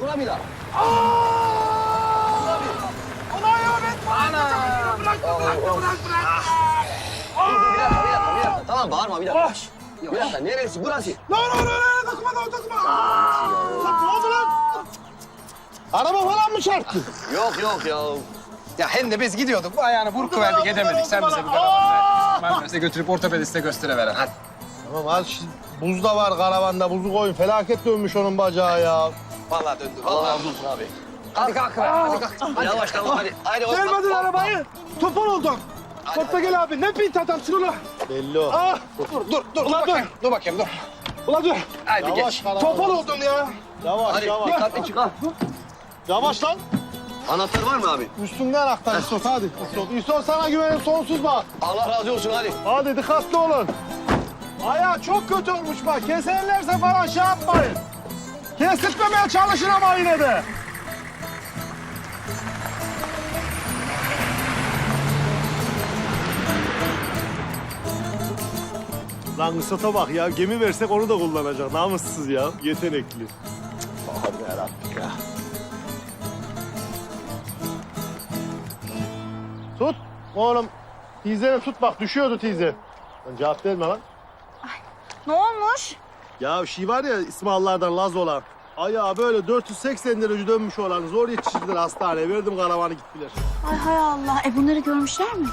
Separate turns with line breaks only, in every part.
Buramida. Dur, dur, bir dakika, bir dakika, bir dakika. Tamam bağırma bir dakika. Bir dakika, neresi? Burası.
Lan lan lan lan takma lan takma. Lan ne oldu lan? Araba falan mı çarptı?
Yok yok ya.
Ya hem de biz gidiyorduk. Bu ayağını burkuverdik edemedik. Sen bize bir karavanla. Ben size götürüp ortopediste gösteriveren. Hadi.
Tamam hadi şimdi buz da var karavanda buzu koyun. Felaket dönmüş onun bacağı ya.
Vallahi döndü.
Allah
Vallahi.
razı olsun abi.
Hadi kalk be. Hadi kalk.
Yavaş tamam hadi. Hadi hoppa.
Vermedin arabayı. Topal oldun.
Hadi,
Topla gel abi. Ne pint adamsın ulan. Belli o.
Dur dur dur.
Ulan
dur bakayım. Dur bakayım dur.
Ulan dur.
Hadi
Yavaş
geç.
karavan.
Topal oldun ya.
Yavaş
Hadi
yavaş.
dikkatli çık.
Yavaş lan.
Anahtar var mı abi?
Üstünden aktar İsot hadi. İsot sana güvenim sonsuz bak.
Allah razı olsun hadi.
Hadi dikkatli olun. Ayağı çok kötü olmuş bak. Keserlerse falan şey yapmayın. Kestirtmemeye çalışın ama yine de. Lan Isot'a bak ya. Gemi versek onu da kullanacak. Namussuz ya. Yetenekli. Allah'ım yarabbim ya. Tut. Oğlum. Tizeni tut bak. Düşüyordu tize. Lan cevap verme lan.
Ne olmuş?
Ya şey var ya İsmaillardan Laz olan. Ayağı böyle 480 derece dönmüş olan zor yetiştirdiler hastaneye. Verdim karavanı gittiler.
Ay hay Allah. E bunları görmüşler mi?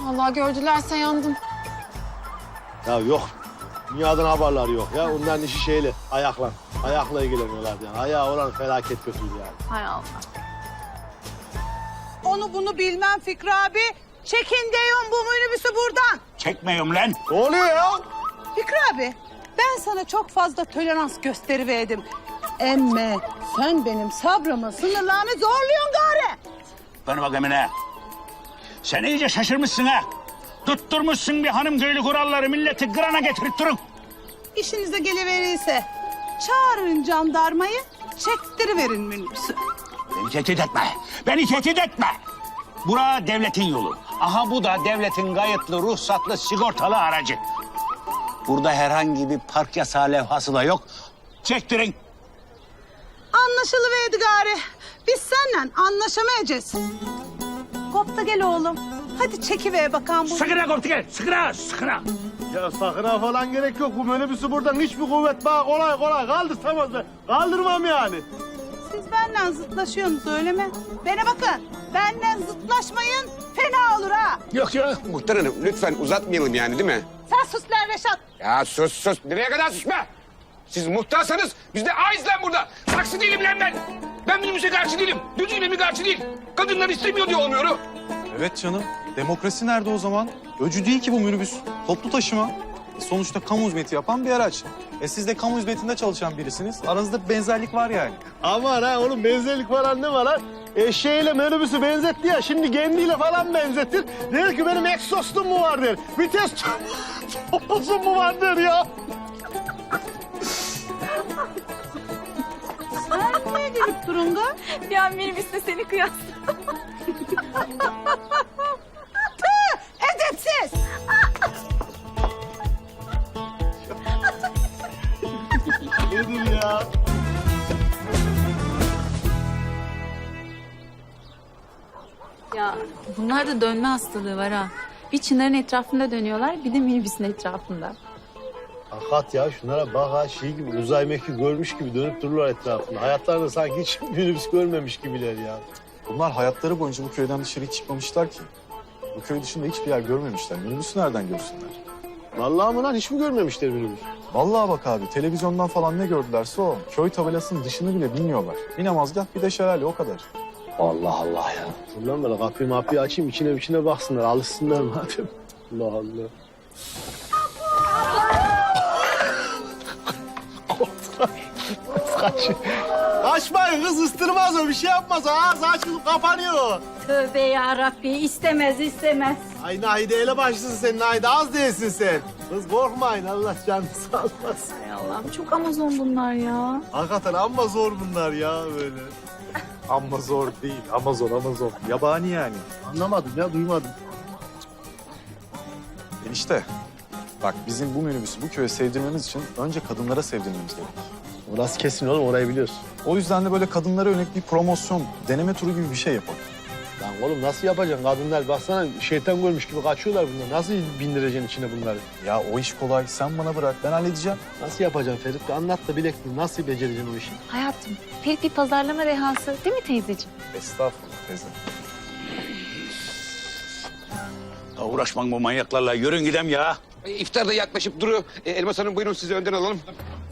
Vallahi gördülerse yandım.
Ya yok. Dünyadan haberleri yok ya. Onların işi şeyle, ayakla. Ayakla ilgileniyorlardı yani. Ayağı olan felaket kötüydü yani.
Hay Allah.
Onu bunu bilmem Fikri abi. Çekin diyorum bu minibüsü buradan.
Çekmiyorum lan.
Ne oluyor ya?
Fikri abi ben sana çok fazla tolerans gösteriverdim. Emme sen benim sabrımın sınırlarını zorluyorsun gari.
Bana bak Emine. Sen iyice şaşırmışsın ha. Tutturmuşsun bir hanım köylü kuralları milleti grana getirip durun.
İşinize geliverirse çağırın jandarmayı çektiriverin minibüsü.
Beni tehdit etme. Beni tehdit etme. Bura devletin yolu. Aha bu da devletin kayıtlı, ruhsatlı, sigortalı aracı. Burada herhangi bir park yasağı levhası da yok. Çektirin.
Anlaşılıverdi gari. Biz seninle anlaşamayacağız. Kopta gel oğlum. Hadi çekiver bakalım bu.
Sıkıra koptu gel. Sıkıra, sıkıra.
Ya sakına falan gerek yok. Bu minibüsü buradan hiçbir kuvvet bana kolay kolay kaldırtamaz. be. Kaldırmam yani.
Siz benden zıtlaşıyorsunuz öyle mi? Bana bakın. Benden zıtlaşmayın fena olur ha.
Yok yok muhtarım lütfen uzatmayalım yani değil mi?
Sen sus lan Reşat.
Ya sus sus nereye kadar sus be? Siz muhtarsanız biz de aiz lan burada. Saksı değilim lan ben. Ben minibüse karşı değilim. Düzüyle mi karşı değil. Kadınlar istemiyor diye olmuyorum.
Evet canım. Demokrasi nerede o zaman? Öcü değil ki bu minibüs. Toplu taşıma. E sonuçta kamu hizmeti yapan bir araç. E siz de kamu hizmetinde çalışan birisiniz. Aranızda bir benzerlik var yani.
Aman ha oğlum benzerlik falan ne var lan? Eşeğiyle minibüsü benzetti ya şimdi kendiyle falan benzetir. Der ki benim egzostum mu var der. Vites topuzum mu var der ya.
Sen niye gelip durun da?
Bir an minibüste seni kıyasladım.
Ya
bunlar da dönme hastalığı var ha. Bir çınarın etrafında dönüyorlar, bir de minibüsün etrafında.
Hakikat ya şunlara bak ha şey gibi uzay mekiği görmüş gibi dönüp dururlar etrafında. Hayatlarında sanki hiç minibüs görmemiş gibiler ya.
Bunlar hayatları boyunca bu köyden dışarı hiç çıkmamışlar ki. Bu köy dışında hiçbir yer görmemişler. Minibüsü nereden görsünler?
Vallahi mı lan hiç mi görmemişler minibüs?
Vallahi bak abi televizyondan falan ne gördülerse o. Köy tabelasının dışını bile bilmiyorlar. Bir namazgah bir de şelale o kadar.
Allah Allah ya.
Dur lan böyle kapıyı mapıyı açayım içine içine baksınlar alışsınlar madem. Allah Allah. Kaç. Kaçmayın kız ıstırmaz o bir şey yapmaz ağzı açılıp kapanıyor.
Tövbe ya Rabbi, istemez istemez.
Ay Nahide ele başlısın sen Nahide az değilsin sen. Kız korkmayın Allah canını sağlasın.
Hay Allah'ım çok Amazon bunlar ya.
Hakikaten amma zor bunlar ya böyle.
Ama zor değil. Amazon, Amazon. Yabani yani.
Anlamadım ya duymadım.
Enişte, bak bizim bu minibüsü bu köye sevdirmemiz için önce kadınlara sevdirmemiz gerek.
Orası kesin oğlum orayı biliyorsun.
O yüzden de böyle kadınlara yönelik bir promosyon, deneme turu gibi bir şey yapalım.
Lan oğlum nasıl yapacaksın? Kadınlar baksana şeytan görmüş gibi kaçıyorlar bunlar. Nasıl bindireceksin içine bunları?
Ya o iş kolay. Sen bana bırak. Ben halledeceğim.
Nasıl yapacaksın Ferit? Bir Anlat da bilek nasıl becereceksin o işi?
Hayatım, Ferit bir pazarlama rehası değil mi teyzeciğim?
Estağfurullah teyze.
Ya uğraşmak bu manyaklarla. Yürün gidem ya.
İftar da yaklaşıp duruyor. E, Elmas Hanım buyurun sizi önden alalım.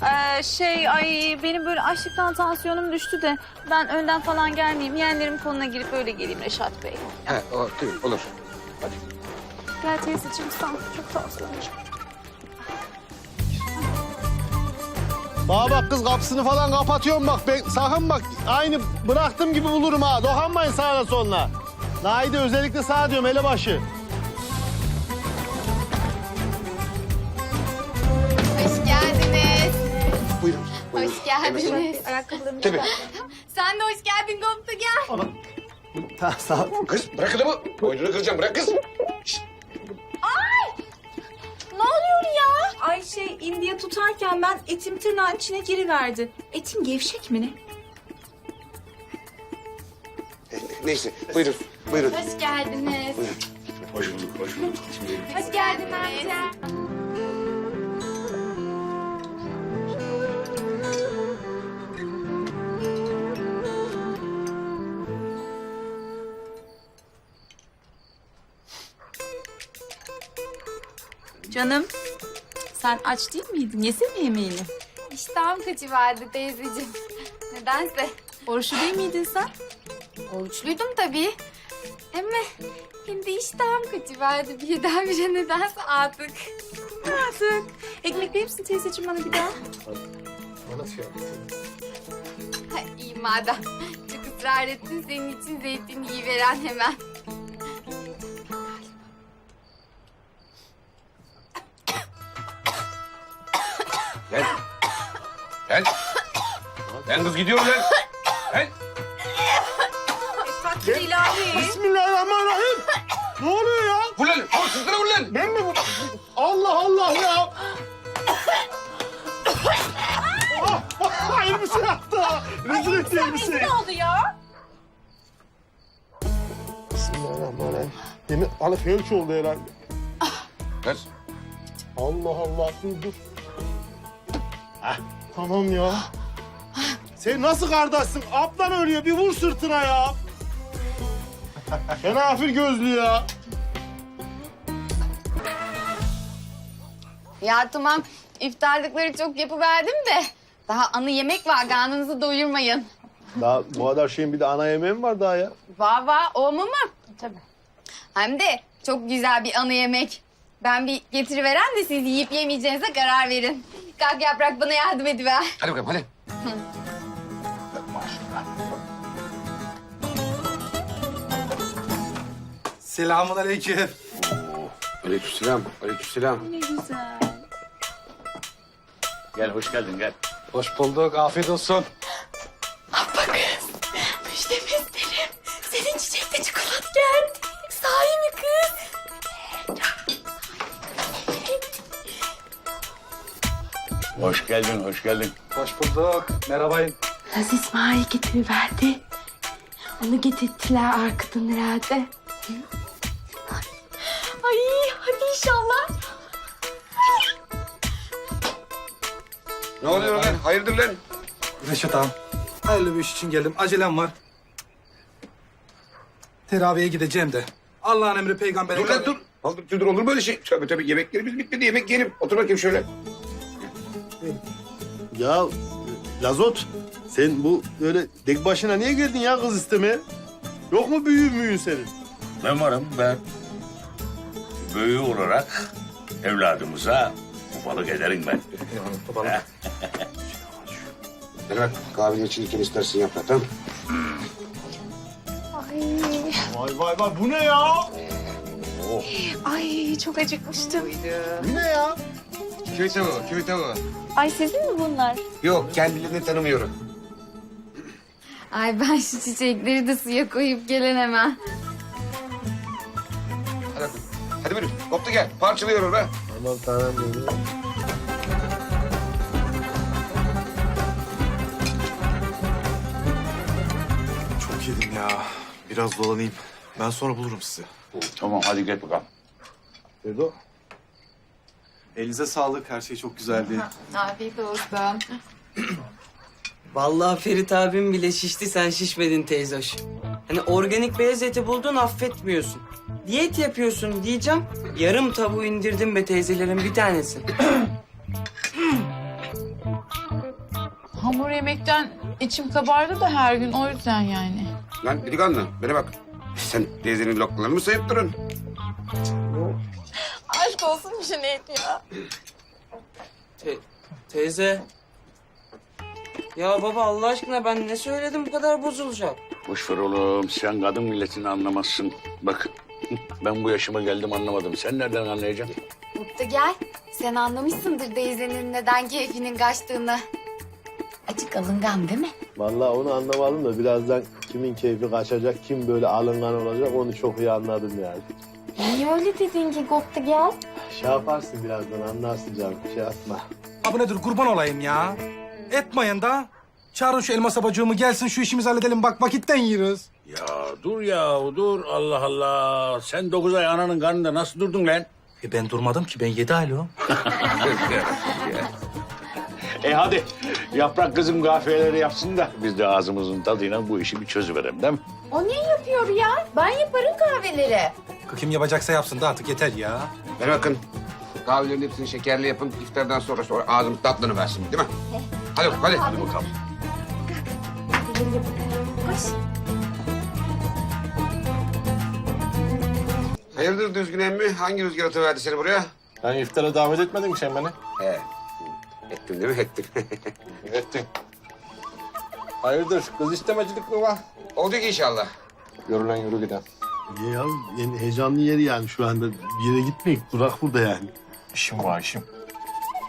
Ee, şey, ay benim böyle açlıktan tansiyonum düştü de ben önden falan gelmeyeyim. Yeğenlerim koluna girip öyle geleyim Reşat Bey.
He, o, tabii, olur.
Gel teyzeciğim sağ ol. Çok tansiyonum.
Bana bak kız kapısını falan kapatıyorum bak. Ben, sakın bak aynı bıraktığım gibi bulurum ha. Dokanmayın sağına soluna. Naide özellikle sağ diyorum elebaşı.
Hoş geldiniz.
Ayakkabılarımı
Tabii.
Sen de hoş geldin Goptu gel.
Ta, sağ
Kız bırak adamı. Boynunu kıracağım bırak kız.
Ne oluyor ya? Ay şey indiye tutarken ben etim tırnağın içine giriverdi. Etim gevşek mi ne?
E, Neyse buyurun. Buyurun.
Hoş geldiniz.
Hoş bulduk, hoş bulduk.
Hoş geldin amca.
Canım sen aç değil miydin? Yesene yemeğini.
İştahım kaçıverdi teyzeciğim. Nedense.
Oruçlu değil miydin sen?
Oruçluydum tabii. Ama şimdi iştahım kaçıverdi birdenbire nedense artık.
Artık. Ekmek verir misin teyzeciğim bana bir daha?
Ha, iyi madem. Çok ısrar ettin senin için zeytin iyi veren hemen.
Ben kız gidiyorum lan. Gel.
Takdir ilahi.
Bismillahirrahmanirrahim. Ne oluyor ya?
Vur lan. Vur sırtına vur lan.
Ben mi bu? Allah Allah ya. Ah, elbise yaptı. Rezil etti elbiseyi.
Ne oldu ya?
Bismillahirrahmanirrahim. Yemin Ali felç oldu herhalde.
Ver.
Allah Allah dur dur. Heh, tamam ya. Sen nasıl kardeşsin? Ablan ölüyor bir vur sırtına ya. Kenafir gözlü ya.
Ya tamam iftarlıkları çok yapıverdim de daha anı yemek var karnınızı doyurmayın.
Daha bu kadar şeyin bir de ana yemeği mi var daha ya?
Var var o mu mu? Tabii. Hem de çok güzel bir anı yemek. Ben bir getiriveren de siz yiyip yemeyeceğinize karar verin. Kalk yaprak bana yardım ediver.
Hadi bakalım hadi.
Selamun aleyküm.
Aleykümselam. Aleykümselam.
Ne güzel.
Gel hoş geldin gel.
Hoş bulduk. Afiyet olsun.
Müjdemi isterim. Senin çiçekte çikolata geldi. Sahi mi kız?
Hoş geldin hoş geldin.
Hoş bulduk. Merhabayın.
Naz İsmail getiriverdi. Onu getirttiler arkadan herhalde.
Hayırdır lan?
Reşat ağam, hayırlı bir iş için geldim. Acelem var. Teraviye gideceğim de. Allah'ın emri peygambere...
Dur lan dur. Dur, dur, dur olur böyle şey. Tabii tabii yemeklerimiz bitmedi. Yemek yiyelim. Otur bakayım şöyle.
Ya Lazot sen bu böyle tek başına niye geldin ya kız istemeye? Yok mu büyüğün müyün senin?
Ben varım ben. Büyüğü olarak evladımıza babalık ederim ben.
Hadi bak kahvenin içindekini istersin yaprak tamam
Vay vay vay bu ne ya?
Ay çok acıkmıştım.
Bu ne ya?
Köy tavuğu, köy tavuğu.
Ay sizin mi bunlar?
Yok kendilerini tanımıyorum.
Ay ben şu çiçekleri de suya koyup gelen hemen.
Hadi, hadi buyurun. Koptu gel. Parçalıyorum ha.
Aman tanrım
Biraz dolanayım. Ben sonra bulurum sizi.
Tamam hadi gel bakalım.
Ferdo.
Elinize sağlık. Her şey çok güzeldi.
Afiyet olsun.
Vallahi Ferit abim bile şişti sen şişmedin teyzoş. Hani organik beyaz eti buldun affetmiyorsun. Diyet yapıyorsun diyeceğim. Yarım tavuğu indirdim be teyzelerin bir tanesi.
Hamur yemekten içim kabardı da her gün o yüzden yani.
Lan delikanlı bana bak. Sen teyzenin lokmalarını mı sayıp durun?
Aşk olsun Cüneyt ya.
Te- teyze. Ya baba Allah aşkına ben ne söyledim bu kadar bozulacak?
Boş ver oğlum sen kadın milletini anlamazsın. Bak ben bu yaşıma geldim anlamadım. Sen nereden anlayacaksın?
Mutlu gel. Sen anlamışsındır teyzenin neden keyfinin kaçtığını. Açık alıngan değil mi?
Vallahi onu anlamadım da birazdan kimin keyfi kaçacak, kim böyle alıngan olacak onu çok iyi anladım yani.
Niye öyle dedin ki Gopta gel?
Şey yaparsın birazdan anlarsın canım şey yapma.
Abi nedir kurban olayım ya. Etmeyin da. Çağırın şu elmas abacığımı gelsin şu işimizi halledelim. Bak vakitten yeriz.
Ya dur ya dur Allah Allah. Sen dokuz ay ananın karnında nasıl durdun lan?
E ben durmadım ki ben yedi aylığım.
E hadi yaprak kızım kahveleri yapsın da biz de ağzımızın tadıyla bu işi bir çözüverelim değil mi?
O niye yapıyor ya? Ben yaparım kahveleri.
Kim yapacaksa yapsın da artık yeter ya.
Bana bakın. Kahvelerin hepsini şekerli yapın. İftardan sonra sonra ağzımız tatlını versin değil mi? Hadi hadi. Hadi bakalım. Hayırdır düzgün emmi? Hangi rüzgar atıverdi seni buraya?
Ben iftara davet etmedin mi sen beni?
He. Ettin değil mi? Ettin.
Ettin. Hayırdır kız istemecilik mi var?
Oldu ki inşallah.
Yürü lan yürü giden. Niye ya? En heyecanlı yeri yani şu anda. Bir yere gitmeyik. Durak burada yani.
İşim var işim.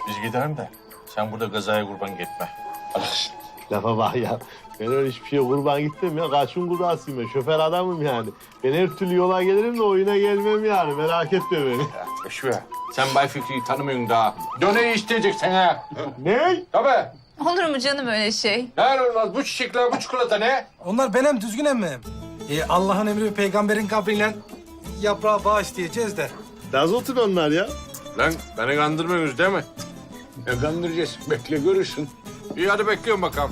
Biz gidelim de sen burada gazaya kurban gitme.
Lafa bak ya. Ben öyle hiçbir şeye kurban gitmem ya. Kaçın kurasıyım ben. Şoför adamım yani. Ben her türlü yola gelirim de oyuna gelmem yani. Merak etme beni.
Boş ver. Sen Bay Fikri'yi tanımıyorsun daha. Döneyi isteyecek sana.
ne?
Tabii.
Olur mu canım öyle şey?
Ne olmaz bu çiçekler bu çikolata ne?
Onlar benim düzgün emmim. E, Allah'ın emri ve peygamberin kabriyle yaprağı bağışlayacağız da.
Daz otur onlar ya.
Lan beni kandırmıyorsunuz değil mi?
Ne kandıracağız? Bekle görürsün.
İyi hadi bekliyorum bakalım.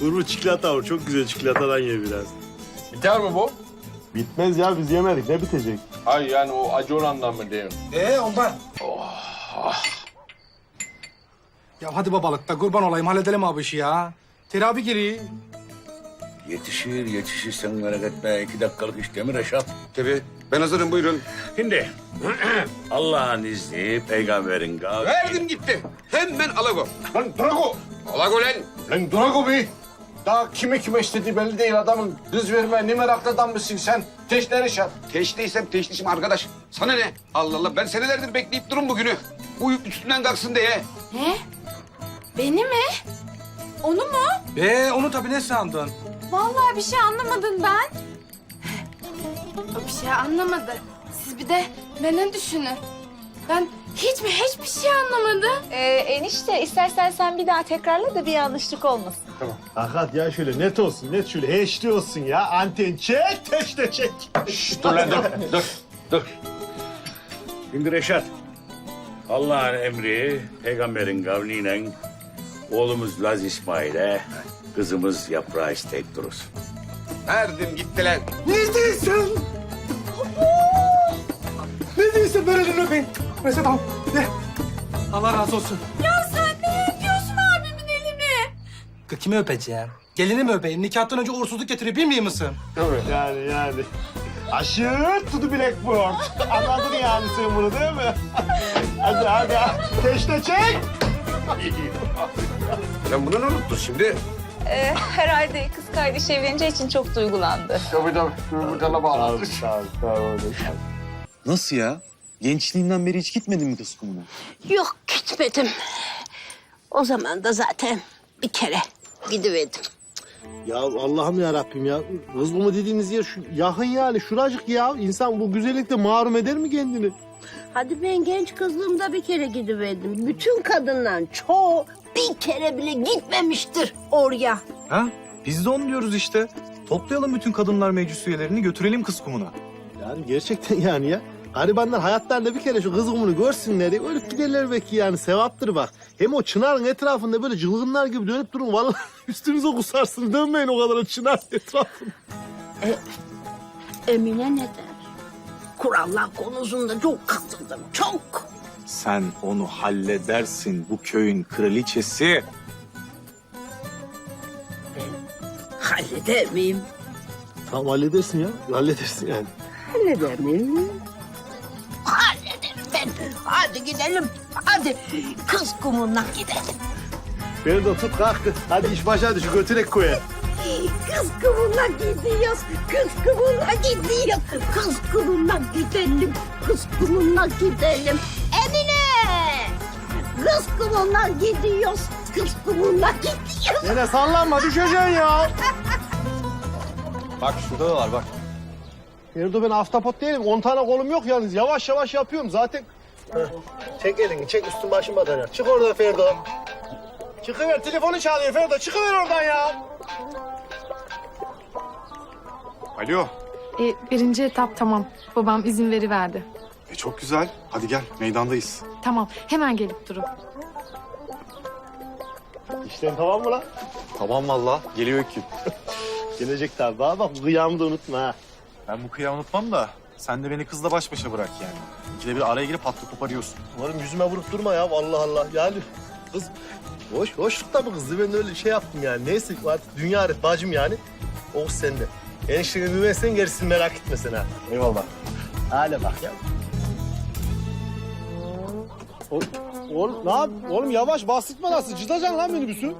Dur bu çikolata var. Çok güzel çikolatadan ye biraz.
Biter mi bu?
Bitmez ya biz yemedik. Ne bitecek?
Hayır yani o acı olandan mı diyorsun?
E ondan. Ya hadi babalık da kurban olayım halledelim abi işi ya. Terapi geri.
Yetişir yetişir sen merak etme. İki dakikalık iş değil mi Reşat?
Tabii. Ben hazırım buyurun.
Şimdi Allah'ın izni peygamberin kavli.
Verdim gitti. Hemen alago.
Lan Drago!
Alago lan.
Lan Drago bir! Daha kime kime istediği belli değil adamın. Kız verme ne meraklı adam mısın sen? Teşne Reşat.
Teşliysem teşlişim arkadaş. Sana ne? Allah Allah ben senelerdir bekleyip durun bugünü. Bu yük üstünden kalksın diye.
Ne? Beni mi? Onu mu?
E onu tabii ne sandın?
Vallahi bir şey anlamadım ben. O bir şey anlamadı. Siz bir de beni düşünün. Ben hiç mi hiçbir şey anlamadım.
Ee, enişte istersen sen bir daha tekrarla da bir yanlışlık olmasın.
Hakat ya şöyle net olsun. Net şöyle HD olsun ya. Anten çek, teşte çek.
Şşt, dur lan dur, dur, dur. Şimdi Reşat, Allah'ın emri, peygamberin kavliyle oğlumuz Laz İsmail'e kızımız yaprağı istek durursun.
Verdim gitti lan.
Ne diyorsun? Ver elini öpeyim. Neyse tamam. De. Allah razı olsun.
Ya sen ne yapıyorsun abimin elini?
Kimi öpeceğim? Gelini mi öpeyim? Nikahtan önce uğursuzluk getiriyor bilmiyor musun?
Yani yani. Aşırı tutu blackboard. Anladın yani sen bunu değil mi? hadi hadi. Teşte çek.
Lan bunu ne unuttun şimdi?
Ee, herhalde kız kardeş evleneceği için çok duygulandı.
Tabii tabii. Yumurtana bağlandı.
Tamam tamam.
Nasıl ya? Gençliğinden beri hiç gitmedin mi kız kumuna?
Yok gitmedim. O zaman da zaten bir kere gidiverdim.
Ya Allah'ım ya Rabbim ya. Kız bu mu dediğiniz yer şu yakın yani şuracık ya. İnsan bu güzellikte mahrum eder mi kendini?
Hadi ben genç kızlığımda bir kere gidiverdim. Bütün kadınların çoğu bir kere bile gitmemiştir oraya.
Ha? Biz de onu diyoruz işte. Toplayalım bütün kadınlar meclis üyelerini götürelim kız kumuna.
Yani gerçekten yani ya. Garibanlar hayatlarında bir kere şu kız kumunu görsünler diye ölüp giderler belki yani sevaptır bak. Hem o çınarın etrafında böyle cılgınlar gibi dönüp durun. Vallahi üstünüze kusarsınız. Dönmeyin o kadar o çınar etrafında.
Emine ne der? Kurallar konusunda çok katıldım, çok.
Sen onu halledersin bu köyün kraliçesi.
Halleder miyim?
Tamam halledersin ya. Halledersin yani.
Halleder miyim? Hadi gidelim. Hadi kız kumundan gidelim.
Beni de tut kalk. Hadi iş başa düş götürek koya.
Kız kumuna gidiyoruz. Kız kumuna gidiyoruz. Kız kumuna gidelim. Kız kumuna gidelim. Emine! Kız kumuna gidiyoruz. Kız kumuna gidiyoruz.
Yine sallanma düşeceksin ya.
Bak şurada da var bak.
Ferdo ben aftapot değilim. 10 tane kolum yok yalnız. Yavaş yavaş yapıyorum zaten. Heh. Çek elini çek üstün başın batar. Çık oradan Ferdo. Çıkıver telefonu çalıyor Ferdo. Çıkıver oradan ya.
Alo.
E, birinci etap tamam. Babam izin veriverdi.
E çok güzel. Hadi gel meydandayız.
Tamam hemen gelip durun.
İşten tamam mı lan?
Tamam valla. Geliyor iki.
Gelecek tabii. Bak bu kıyamı da unutma ha.
Ben bu kıyamı unutmam da sen de beni kızla baş başa bırak yani. İkide bir araya girip patlı koparıyorsun.
Umarım yüzüme vurup durma ya. Allah Allah. Yani kız hoş hoşlukta bu kızdı. Ben öyle şey yaptım yani. Neyse artık dünya aret bacım yani. O kız sende. Enişteni güvensen gerisini merak etme sen ha. Eyvallah. Hale bak ya. Oğlum, ne yap? Oğlum yavaş bastırtma nasıl? Cıdacaksın lan minibüsü.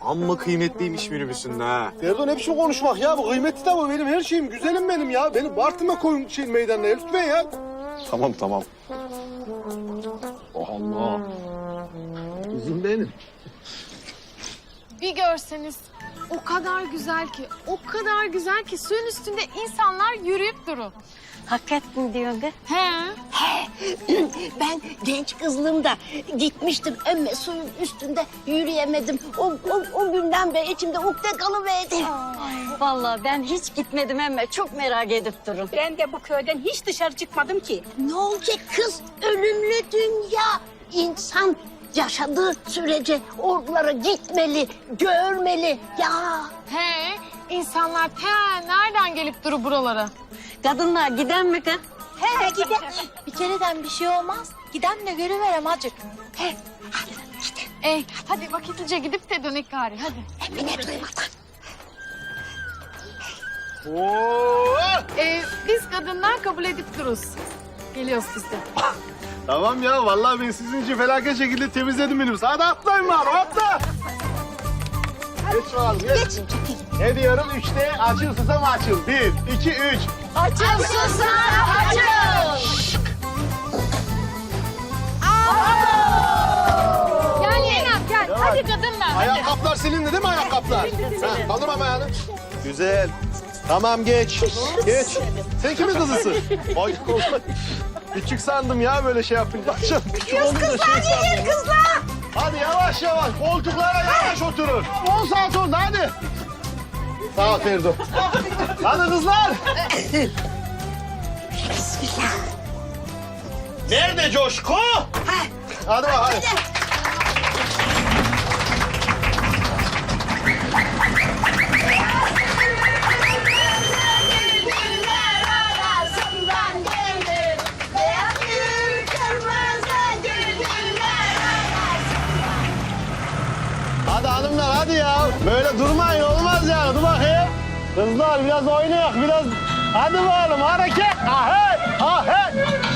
Amma kıymetliymiş minibüsünde ha.
Erdo ne biçim konuşmak ya? Bu kıymetli de bu. Benim her şeyim, güzelim benim ya. Beni Bartın'a koyun şey meydanına lütfen ya.
Tamam tamam.
Oh Allah. Kızım benim.
Bir görseniz o kadar güzel ki, o kadar güzel ki suyun üstünde insanlar yürüyüp durur.
Hakikat mi diyorsun kız?
He.
Ben genç kızlığımda gitmiştim ama suyun üstünde yürüyemedim. O, o, o günden beri içimde ukde kalıverdi.
Vallahi ben hiç gitmedim ama çok merak edip durun.
Ben de bu köyden hiç dışarı çıkmadım ki. Ne olacak kız? Ölümlü dünya. İnsan yaşadığı sürece oralara gitmeli, görmeli. Ya
He. İnsanlar te nereden gelip durur buralara?
Kadınlar giden mi kız?
he gidelim.
Bir kereden bir şey olmaz. Giden de görüverem acık.
He,
Ey hadi vakitlice gidip de dönek gari hadi.
Emine duymadan.
Oo!
Ee, biz kadınlar kabul edip dururuz. Geliyoruz biz de.
Tamam ya vallahi ben sizin için felaket şekilde temizledim minibüsü. Hadi atlayın bari atla. Geç bakalım geç.
Geç.
Ne diyorum? Üçte açıl susam açıl. Bir, iki, üç.
Açıl susam açıl. Gel Yenem gel. Hadi kadınlar hadi.
Ayakkabılar silindi değil mi ayakkabılar? Ha, kaldır ama ayağını. Güzel. Tamam geç. Geç. Sen kimin kızısın? Ay Allah. Küçük sandım ya böyle şey yapınca. Küçük olunca şey sandım.
Kızlar.
Hadi yavaş yavaş. Koltuklara yavaş oturun. 10 saat oldu hadi. Sağ ol Ferdo. hadi kızlar.
Bismillah.
Nerede coşku? Hadi bak hadi. Hadi biraz oynayak biraz. Hadi bakalım hareket. Ha hey. Ha hey.